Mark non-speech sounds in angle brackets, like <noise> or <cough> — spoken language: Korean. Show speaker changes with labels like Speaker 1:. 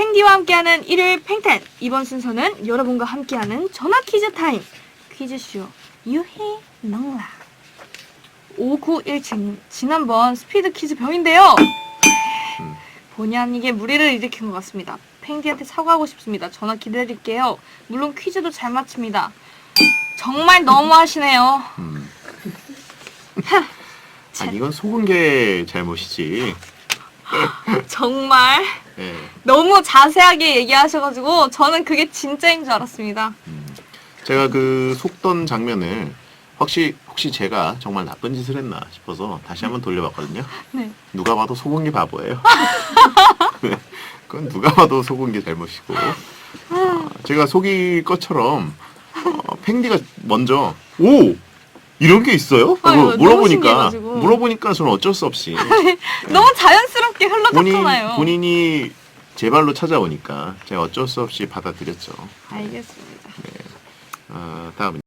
Speaker 1: 팽디와 함께하는 일요일 팽텐. 이번 순서는 여러분과 함께하는 전화 퀴즈 타임. 퀴즈쇼 유해 넉라. 5917님 지난번 스피드 퀴즈 병인데요.
Speaker 2: 음.
Speaker 1: 본의 아니게 무리를 일으킨 것 같습니다. 팽디한테 사과하고 싶습니다. 전화 기다릴게요. 물론 퀴즈도 잘 맞춥니다. 정말 너무하시네요.
Speaker 2: 음. 아 이건 속은 게 잘못이지. <laughs>
Speaker 1: 정말
Speaker 2: 예.
Speaker 1: 너무 자세하게 얘기하셔가지고 저는 그게 진짜인 줄 알았습니다
Speaker 2: 음. 제가 그 속던 장면을 혹시 혹시 제가 정말 나쁜 짓을 했나 싶어서 다시 한번 돌려봤거든요.
Speaker 1: 네.
Speaker 2: 누가 봐도 게 바보예요. <laughs> 네. 그건 누가 봐도 게 잘못이고 아, 제가 속일 것처럼 어, 팽디가 먼저 오 이런 게 있어요?
Speaker 1: 아유, 너무
Speaker 2: 물어보니까
Speaker 1: 신기해가지고.
Speaker 2: 물어보니까 저는 어쩔 수 없이 <laughs>
Speaker 1: 너무 자연스럽게
Speaker 2: 본인
Speaker 1: 흘러갔잖아요.
Speaker 2: 본인 이 제 발로 찾아오니까 제가 어쩔 수 없이 받아들였죠.
Speaker 1: 알겠습니다.
Speaker 2: 아, 다음